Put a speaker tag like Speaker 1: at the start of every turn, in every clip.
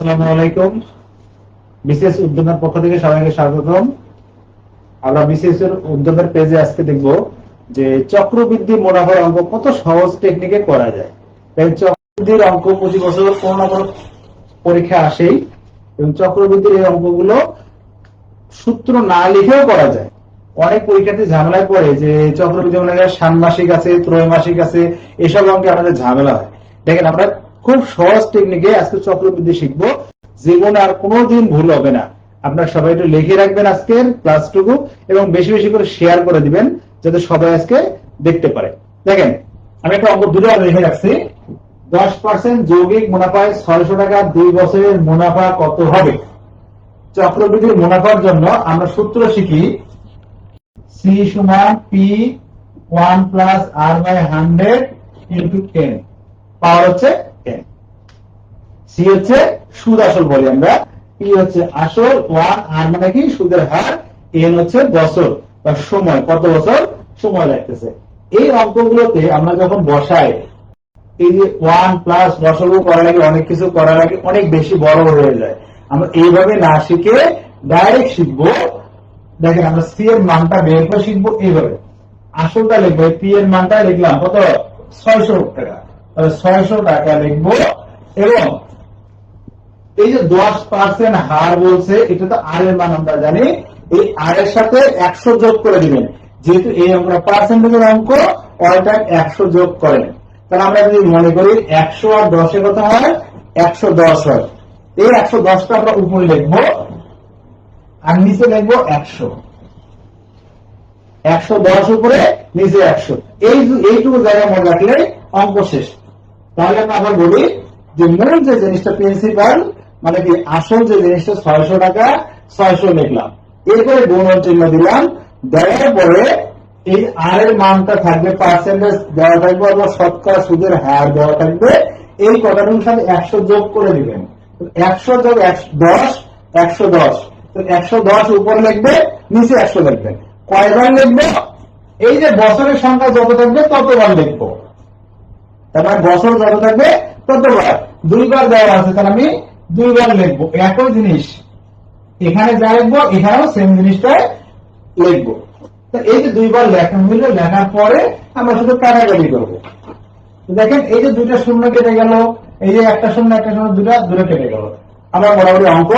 Speaker 1: আসসালামু আলাইকুম। উদ্যোগের পক্ষ থেকে সবাইকে স্বাগতম। আমরা উদ্যোগের পেজে আজকে দেখব যে চক্রবৃদ্ধি মুনাফার অঙ্ক কত সহজ টেকনিকে করা যায়। তাই চক্রবৃদ্ধির অঙ্ক প্রতি বছর কোনো না পরীক্ষা আসেই এবং চক্রবৃদ্ধির এই অঙ্কগুলো সূত্র না লিখেও করা যায়। অনেক পরীক্ষার্থী ঝামেলায় পড়ে যে চক্রবৃদ্ধি মনে ষান্মাসিক আছে ত্রৈমাসিক আছে, এসব অঙ্কে আমাদের ঝামেলা হয়। দেখেন, আমরা খুব সহজ টেকনিকে আজকে চক্রবৃদ্ধি শিখব। জীবনে আর কোনোদিন ভুল হবে না। আপনার সবাই একটু লিখে রাখবেন আজকের ক্লাসটুকু এবং বেশি বেশি করে শেয়ার করে দিবেন, যাতে সবাই আজকে দেখতে পারে। দেখেন, আমি একটা অঙ্ক দুটো লিখে রাখছি। দশ পার্সেন্ট যৌগিক মুনাফায় ছয়শো টাকা, দুই বছরের মুনাফা কত হবে? চক্রবৃদ্ধির মুনাফার জন্য আমরা সূত্র শিখি। সি সমান P one plus R by hundred into ten power হচ্ছে সি হচ্ছে সুদ আসল বলি আমরা। পি হচ্ছে আসল আর মানে কি? সুদের হার। এন হচ্ছে বছর। বা সময়, কত বছর? সময় লাগতেছে। এই অঙ্কগুলোতে আমরা যখন বসাই, এই যে ওয়ান প্লাস অনেক কিছু অনেক বেশি বড় হয়ে যায়। আমরা এইভাবে না শিখে ডাইরেক্ট শিখব। দেখেন, আমরা সি এর মানটা বের করে শিখব এইভাবে। আসলটা লিখব পি এর মানটা লিখলাম কত? ছয়শো টাকা। ছয়শো টাকা লিখব। এবং এই যে দশ পার্সেন্ট হার বলছে, এটা তো আর এর মান আমরা জানি। এই আর এর সাথে একশো যোগ করে দিবেন। যেহেতু এই অঙ্ক পার্সেন্টেজের অঙ্ক অল একশো যোগ করেন। তাহলে আমরা যদি মনে করি একশো আর দশে কত হয়? একশো দশ হয়। এই একশো দশটা আমরা উপরে লিখব। আর নিচে লিখব একশো। একশো দশ উপরে, নিচে একশো। এই এইটুকু জায়গা মনে রাখলে অঙ্ক শেষ। তাহলে আমরা আবার বলি যে মূল যে জিনিসটা প্রিন্সিপাল মানে কি আসল যে জিনিসটা ছয়শো টাকা, ছয়শো লিখলাম। এরপরে গুণন চিহ্ন দিলাম। দেওয়ার পরে এই আর এর মানটা থাকবে পার্সেন্টেজ দেওয়া থাকবে অথবা শতকরা সুদের হার দেওয়া থাকবে। এই কথাটার সাথে একশো যোগ করে দিবেন একশো যোগ দশ, একশো দশ। তো একশো দশ উপরে লিখবে, নিচে একশো লিখবেন কয়বার লিখব? এই যে বছরের সংখ্যা যত থাকবে ততবার লিখব। তার মানে বছর যত থাকবে ততবার দুইবার দেওয়া আছে, তাহলে আমি দুইবার লিখব। একই জিনিস। এখানে যা লিখব, এখানেও সেম জিনিসটাই লিখব। এই যে দুইবার লেখা হইল, লেখার পরে আমরা শুধু কাটাকাটি করব। দেখেন, এই যে দুইটা শূন্য কেটে গেল, এই যে একটা শূন্য একটা শূন্য দুটা দুটো কেটে গেল। আমরা মোটামুটি অঙ্ক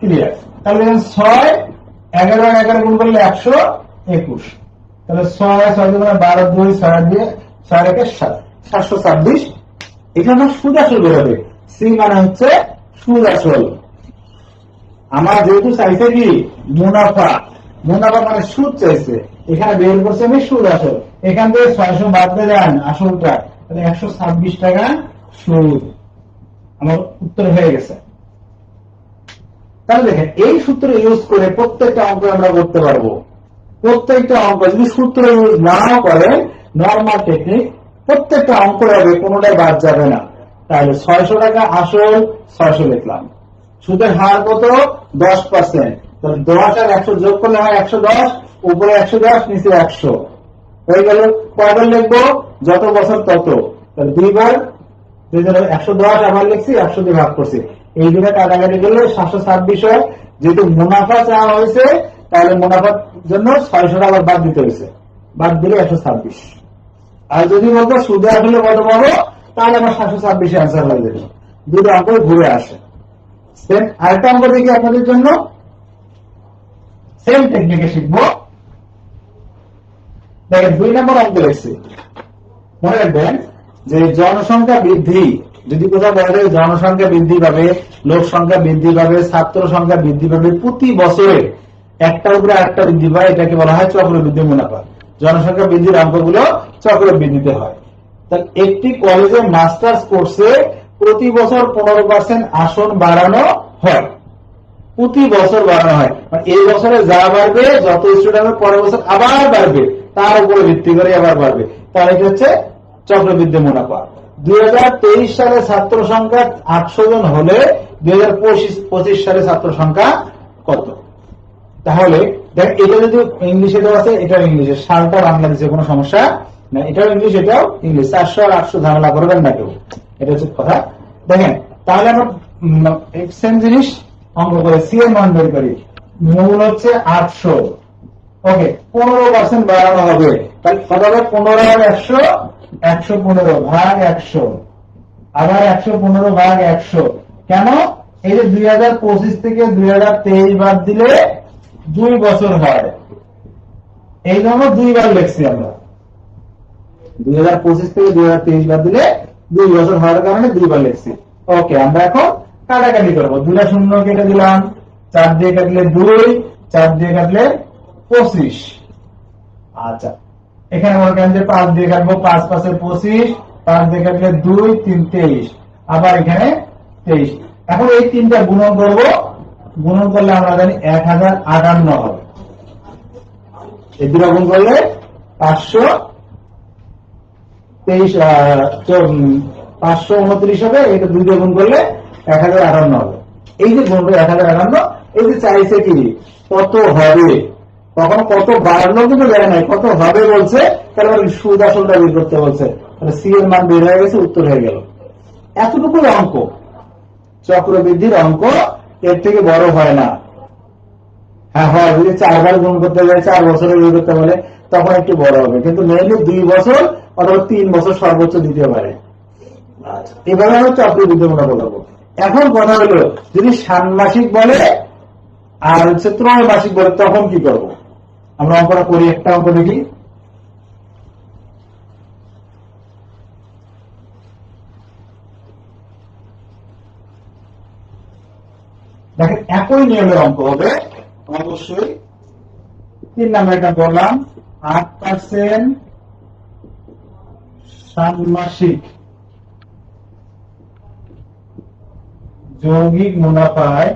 Speaker 1: ক্লিয়ার তাহলে ছয়, এগারো এগারো গুণ করলে একশো একুশ। তাহলে ছয় ছয় বারো, দুই, ছয় দিয়ে, ছয় একে সাত। সাতশো ছাব্বিশ। এখানে সুদ আসল বেরোবে সি মানে হচ্ছে সুদ আসল আমার যেহেতু চাইছে কি? মুনাফা। মুনাফা মানে সুদ চাইছে। এখানে বের করছে আমি সুদ আসল এখান থেকে ছয়শো বাদ দিয়ে যান আসলটা। তাহলে একশো ছাব্বিশ টাকা সুদ। আমার উত্তর হয়ে গেছে। তাহলে দেখেন, এই সূত্র ইউজ করে প্রত্যেকটা অঙ্ক আমরা করতে পারব। প্রত্যেকটা অঙ্ক যদি সূত্র ইউজ নাও করেন নর্মাল টেকনিক প্রত্যেকটা অঙ্ক হবে, কোনোটাই বাদ যাবে না। তাহলে ছয়শো টাকা আসল, ছয়শো লিখলাম। সুদের হার কত? দশ পার্সেন্ট দশ আর একশো যোগ করলে হয় একশো দশ, উপরে একশো দশ, নিচে একশো। হয়ে গেল, কয়বার লিখব? যত বছর তত। দুইবার একশো দশ, আবার লিখছি, একশো দিয়ে ভাগ করছি। এই দুটো কাটাকাটি করলে সাতশো ছাব্বিশ হয় যেহেতু মুনাফা চাওয়া হয়েছে, তাহলে মুনাফার জন্য ছয়শো টাকা বাদ দিতে হয়েছে। বাদ দিলে একশো ছাব্বিশ। আর যদি বলতো সুদে আসলে কত পাবো, তাহলে আমার সাতশো ছাব্বিশে অ্যান্সার হয়ে যাবে। দুটো অঙ্ক ঘুরে আসে। আরেকটা অঙ্ক দেখি আপনাদের জন্য। সেম টেকনিকে শিখব। দেখেন, দুই নম্বর অঙ্ক রয়েছে মনে রাখবেন যে জনসংখ্যা বৃদ্ধি, যদি কোথাও বলা যায় জনসংখ্যা বৃদ্ধি পাবে লোক সংখ্যা বৃদ্ধি পাবে ছাত্র সংখ্যা বৃদ্ধি পাবে, প্রতি বছরে একটা উপরে একটা বৃদ্ধি পায়, এটাকে বলা হয় চক্রবৃদ্ধি মুনাফা। জনসংখ্যা বৃদ্ধির অঙ্কগুলো চক্রবৃদ্ধিতে হয়। তা একটি কলেজে মাস্টার্স কোর্সে প্রতি বছর পনেরো পার্সেন্ট আসন বাড়ানো হয়। প্রতি বছর বাড়ানো হয়। মানে এই বছরে যা বাড়বে, যত স্টুডেন্ট পরের বছর আবার বাড়বে। তার উপরে ভিত্তি করে আবার বাড়বে। তাহলে কি হচ্ছে চক্রবৃদ্ধি মুনাফা। দুই তেইশ সালে ছাত্র সংখ্যা আটশো জন হলে দুই হাজার পঁচিশ সালে ছাত্র সংখ্যা কত? তাহলে দেখ, এটা যদি ইংলিশে দেওয়া আছে এটা ইংলিশে, সালটা বাংলাদেশে কোনো সমস্যা না, এটাও ইংলিশ এটাও ইংলিশ চারশো আর আটশো ঝামেলা করবেন না কেউ। এটা হচ্ছে কথা। দেখেন, তাহলে আমরা জিনিস অঙ্ক করে সি মান বের করি। মূল হচ্ছে আটশো। ওকে, পনেরো পার্সেন্ট বাড়ানো হবে। তাহলে কত হবে? পনেরো আর একশো একশো পনেরো ভাগ একশো। আবার একশো পনেরো ভাগ একশো। কেন? এই যে দুই হাজার পঁচিশ থেকে দুই হাজার তেইশ বাদ দিলে দুই বছর হয়। এই জন্য দুইবার লিখছি আমরা। দুই হাজার পঁচিশ থেকে দুই হাজার তেইশ বাদ দিলে দুই বছর হওয়ার কারণে দুইবার লিখছি। ওকে আমরা এখন কাটাকাটি করব। দুটা শূন্য কেটে দিলাম, চার দিয়ে কাটলে দুই, চার দিয়ে কাটলে পঁচিশ। আচ্ছা এখানে মনে করেন যে পাঁচ দিয়ে কাটবো, পাঁচ পাঁচে পঁচিশ, পাঁচ দিয়ে কাটলে দুই, তিন, তেইশ। আবার এখানে তেইশ। এখন এই তিনটা গুণন করব। গুণন করলে আমরা জানি এক হাজার আটান্ন হবে। এই দুটা গুণ করলে পাঁচশো তেইশ পাঁচশো উনত্রিশ হবে, এটা দুই দিয়ে গুণ করলে এক হাজার আটান্ন হবে। এই যে গুণটা এক হাজার আটান্ন, এই যে চাইছে কি? কত হবে? তখন কত বাড়লো কিন্তু দেয় নাই, কত হবে বলছে, তাহলে সুদ আসলটা বের করতে বলছে। তাহলে সি এর মান বের হয়ে গেছে, উত্তর হয়ে গেল। এতটুকু অঙ্ক। চক্রবৃদ্ধির অঙ্ক এর থেকে বড় হয় না। হ্যাঁ হয় যদি চারবার গুণ করতে যায় চার বছরে গুণ করতে বলে। তখন একটু বড় হবে। কিন্তু মেনলি দুই বছর অথবা তিন বছর সর্বোচ্চ দিতে পারে। এভাবে আমরা চক্রবৃদ্ধি মনে করব এখন কথা হলো, যদি ষান্মাসিক বলে আর হচ্ছে ত্রয়মাসিক বলে, তখন কি করব? আমরা অঙ্কটা করি, একটা অঙ্ক দেখি। দেখেন, একই নিয়মের অঙ্ক হবে। অবশ্যই তিন নাম্বার এটা বললাম। আট পার্সেন্ট ষান্মাসিক যৌগিক মুনাফায়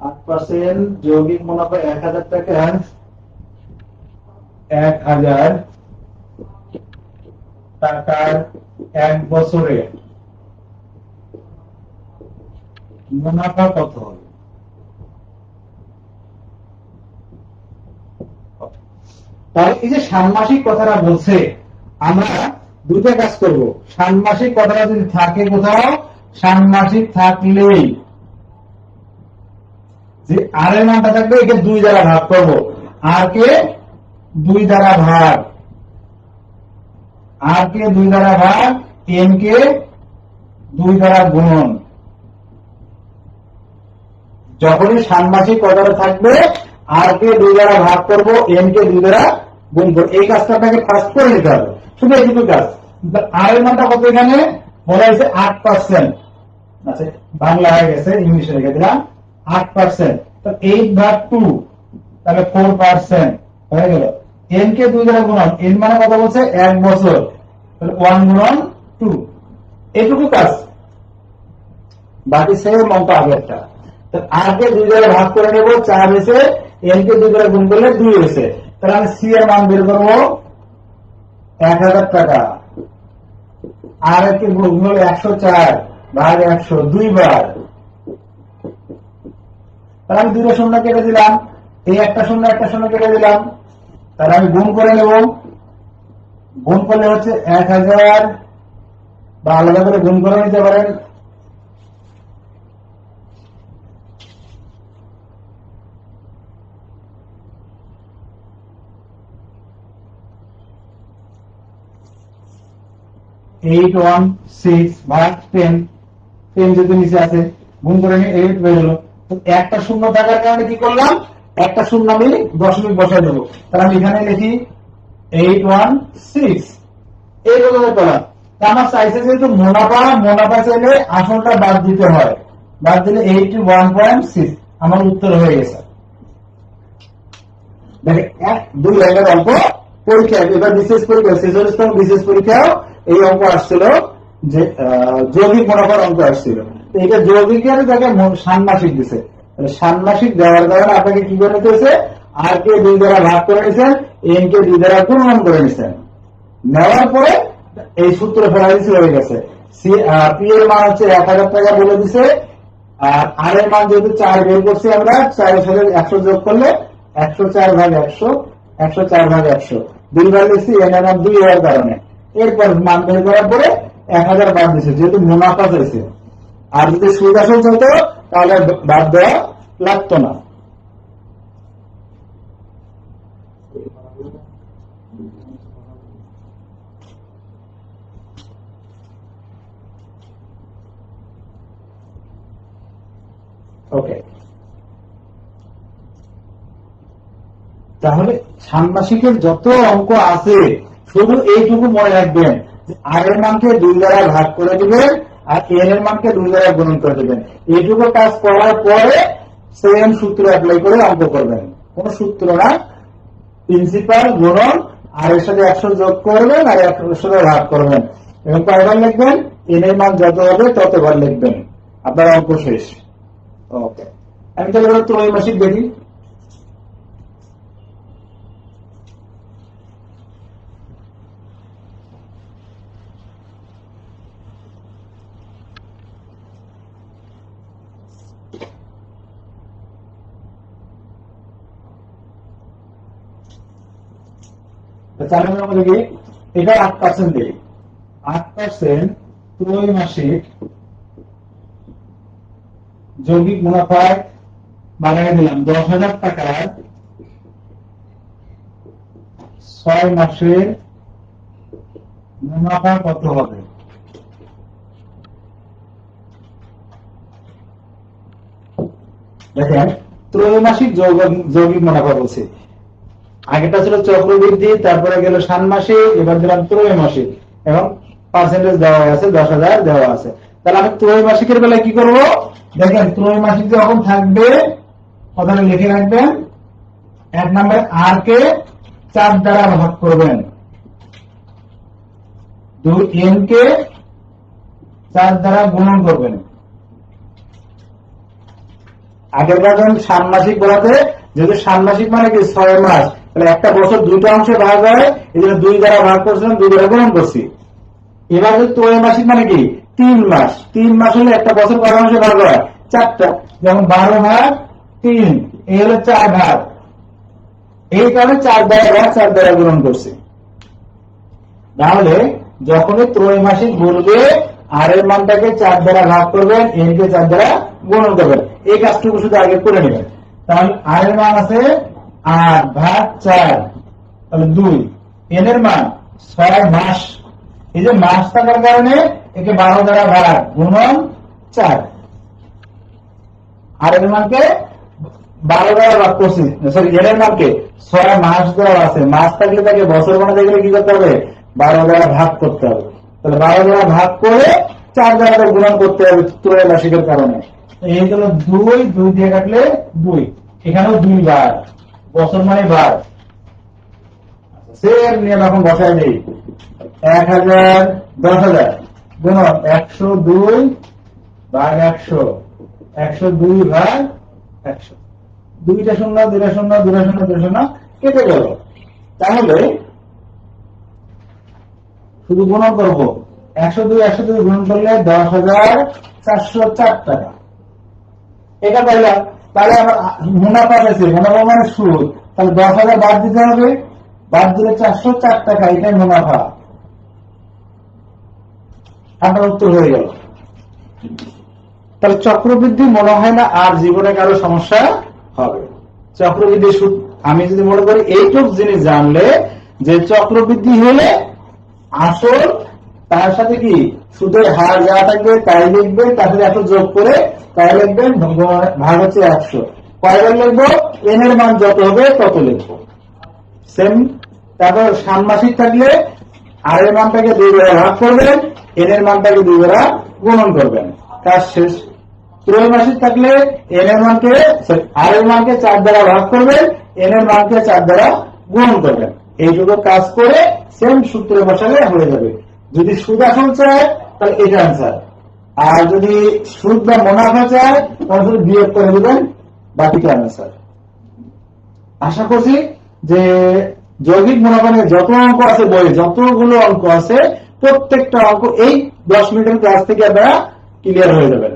Speaker 1: আট পার্সেন্ট যৌগিক মুনাফা এক হাজার টাকা, এক হাজার টাকার এক বছরে মুনাফা কত হবে? তাহলে এই যে ষান্মাসিক কথাটা বলছে, আমরা দুইটা কাজ করব। ষান্মাসিক কথাটা যদি থাকে কোথাও, ষান্মাসিক থাকলেই। যে আর এর মানটা থাকবে, একে দুই দ্বারা ভাগ করব। আর কে? দুই দ্বারা ভাগ। আর কে দুই দ্বারা ভাগ? এন কে দুই দ্বারা গুণন যখনই ষান্মাসিক কথাটা থাকবে আর কে দুই দ্বারা ভাগ করব এন কে দুই দ্বারা গুণ করব। এই কাজটা আপনাকে ফার্স্ট করে নিতে হবে। শুধু এইটুকু কাজ। আর এর মানটা কত এখানে? বলা হয়েছে আট পার্সেন্ট আচ্ছা বাংলা হয়ে গেছে, ইংলিশে রেখে দিলাম। আট পার্সেন্ট তো এইট ভাগ টু তাহলে ফোর পার্সেন্ট হয়ে গেল। এন কে দুই দ্বারা গুণন এন মানে কত বলছে? এক বছর। তাহলে ওয়ান গুণন টু এইটুকু কাজ। বাকি সেম অঙ্ক আগেরটা। আগে দুই দ্বারা ভাগ করে নেব, চার হয়েছে এন কে দুই দ্বারা গুণ করলে দুই হয়েছে। তাহলে আমি সি এর মান বের করব এক হাজার টাকা। আর একটি গুণ হলো একশো চার ভাগ একশো দুইবার তাহলে আমি দুটো শূন্য কেটে দিলাম। এই একটা শূন্য একটা শূন্য কেটে দিলাম। তাহলে আমি গুণ করে নেব। গুণ করলে হচ্ছে এক হাজার। বা আলাদা করে গুণ করে নিতে পারেন। Eight one six ten ten যদি নিচে আছে গুণ করে এইট একটা শূন্য থাকার কারণে কি করলাম? একটা শূন্য আমি দশমিক বসাই দেবো। তাহলে আমি এখানে লিখি এইট ওয়ান সিক্স এই হলো ব্যাপার আমার চাইছে যেহেতু মুনাফা মুনাফা চাইলে আসলটা বাদ দিতে হয়। বাদ দিলে এইট ওয়ান পয়েন্ট সিক্স আমার উত্তর হয়ে গেছে। দেখে এক, দুই লাইনের অল্প পরীক্ষা। এবার বিশেষ পরীক্ষা শেষস্তম বিশেষ পরীক্ষাও এই অঙ্ক আসছিল যে যৌগিক মুনাফার অঙ্ক আসছিল। এটা যৌগিকের তাকে ষান্মাসিক দিছে। ষান্মাসিক দেওয়ার কারণে আপনাকে কি করে নিতে হয়েছে? আর কে দুই দ্বারা ভাগ করে নিছেন এন কে দুই দ্বারা গুণন করে নিছেন নেওয়ার পরে এই সূত্র ফেলা দিচ্ছে হয়ে গেছে। পি এর মান হচ্ছে এক হাজার টাকা বলে দিছে। আর আর এর মান যেহেতু চার বের করছি আমরা চারের সাথে একশো যোগ করলে একশো চার ভাগ একশো একশো চার ভাগ একশো। দুইবার লিখছি এন এর দুই হওয়ার কারণে। এরপর মান বের করার পরে এক হাজার বাদ দিছে, যেহেতু মুনাফা চাইছে। আর যদি সুদ আসল তাহলে বাদ দেওয়া লাগতো না। ওকে তাহলে ষান্মাসিকের যত অঙ্ক আছে শুধু এইটুকু মনে রাখবেন আর এর মানকে দুই দ্বারা ভাগ করে দিবেন আর এন এর মানকে দুই দ্বারা গুণন করে দিবেন। এইটুকু কাজ করার পরে সেম সূত্র অ্যাপ্লাই করে অঙ্ক করবেন। কোন সূত্র না। প্রিন্সিপাল গুণন আর এর সাথে একশো যোগ করবেন আর একশো সাথে ভাগ করবেন। এবং কয়বার লিখবেন? এন এর মান যত হবে ততবার লিখবেন। আপনার অঙ্ক শেষ। ওকে আমি তাহলে ত্রৈমাসিক দেখি। চার নম্বর মধ্যে কি? এটা আট পার্সেন্ট দিই। আট পার্সেন্ট ত্রৈমাসিক যৌগিক মুনাফায় বাগানে দিলাম। দশ হাজার টাকার ছয় মাসের মুনাফা কত হবে? দেখেন, ত্রৈমাসিক যৌগ- যৌগিক মুনাফা বলছে। আগেটা ছিল চক্রবৃদ্ধি তারপরে গেল ষান্মাসিক এবার দিলাম ত্রৈমাসিক এবং পার্সেন্টেজ দেওয়া আছে, দশ হাজার দেওয়া আছে। তাহলে আমি ত্রৈমাসিকের বেলায় কি করব? দেখেন ত্রৈমাসিক যখন থাকবে কথাটা লিখে রাখবেন, এক নম্বর আর কে চার দ্বারা ভাগ করবেন। দুই এন কে চার দ্বারা গুণন করবেন। আগের বার ষান্মাসিক বলাতে, যেহেতু ষান্মাসিক মানে কি ছয় মাস তাহলে একটা বছর দুইটা অংশে ভাগ হয়, এই জন্য দুই দ্বারা ভাগ করছিলাম, দুই দ্বারা গ্রহণ করছি। এবার যে ত্রৈমাসিক মানে কি? তিন মাস। তিন মাস হলে একটা বছর কত অংশে ভাগ হয়? চারটা। যেমন বারো ভাগ, তিন। এই হলো চার ভাগ। এই কারণে চার দ্বারা ভাগ, চার দ্বারা গ্রহণ করছি। তাহলে যখনই ত্রৈমাসিক বলবে, আর এর মানটাকে চার দ্বারা ভাগ করবেন এন কে চার দ্বারা গুণন করবেন। এই কাজটুকু শুধু আগে করে নেবেন। তাহলে আর এর মান আছে আট ভাগ চার, তাহলে দুই। এন এর মান ছয় মাস। এই যে মাস থাকার কারণে একে বারো দ্বারা ভাগ গুণন চার। আর এর মানকে বারো দ্বারা ভাগ করছি। সরি এর মানকে ছয় মাস দেওয়া আছে মাস থাকলে তাকে বছর বানাতে গেলে কি করতে হবে? বারো দ্বারা ভাগ করতে হবে। তাহলে বারো দ্বারা ভাগ করে চার দ্বারা গুণন করতে হবে ত্রয় মাসিকের কারণে। এই হলো দুই দুই দিয়ে কাটলে দুই। এখানেও দুই বার। বছর মানে বার সেম নিয়ম এখন বসায় নেই। এক হাজার, দশ হাজার। গুণ একশো দুই ভাগ একশো। একশো দুই ভাগ একশো। দুইটা শূন্য দুইটা শূন্য দুইটা শূন্য দুইটা শূন্য, কেটে গেল। তাহলে শুধু গুণন করব। একশো দুই একশো দুই গুণন করলে দশ হাজার চারশো চার টাকা। এটা পাইলাম। তাহলে মুনাফা পেয়েছে মুনাফা মানে সুদ। তাহলে দশ হাজার বাদ দিতে হবে, বাদ দিলে চারশো চার টাকা, এটাই মুনাফা। আপনার উত্তর হয়ে গেল। তাহলে চক্রবৃদ্ধি মনে হয় না আর জীবনে কারও সমস্যা হবে। চক্রবৃদ্ধি সুদ আমি যদি মনে করি, এইটুক জিনিস জানলে যে চক্রবৃদ্ধি হলে আসল তার সাথে কি? সুদের হার যা থাকবে, তাই লিখবেন তার সাথে একশো যোগ করে তাই লিখবেন ভাগ হচ্ছে একশো। কয়বার লিখব এন এর মান যত হবে তত লিখব। সেম তারপর ষান্মাসিক থাকলে আর এর মানটাকে দুই দ্বারা ভাগ করবেন এন এর মানটাকে দুই বেলা গুণন করবেন। কাজ শেষ। ত্রৈমাসিক থাকলে এন এর মানকে আর এর মানকে চার দ্বারা ভাগ করবেন এন এর মানকে চার দ্বারা গুণন করবেন। এইটুকু কাজ করে সেম সূত্রে বসালে হয়ে যাবে। যদি সুদ আসল চায়, তাহলে এটা আনসার আর যদি সুদ বা মুনাফা চায়, তাহলে শুধু বিয়োগ করে দেবেন বাকিটা আনসার আশা করছি যে যৌগিক মুনাফা নিয়ে যত অঙ্ক আছে, বইয়ে যতগুলো অঙ্ক আছে, প্রত্যেকটা অঙ্ক এই দশ মিনিটের ক্লাস থেকে আপনারা ক্লিয়ার হয়ে যাবেন।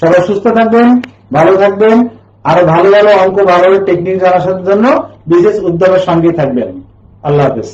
Speaker 1: সবাই সুস্থ থাকবেন, ভালো থাকবেন, আরও ভালো ভালো অঙ্ক, ভালো টেকনিক জানার জন্য বিশেষ উদ্যোগের সঙ্গে থাকবেন। আল্লাহ হাফেজ।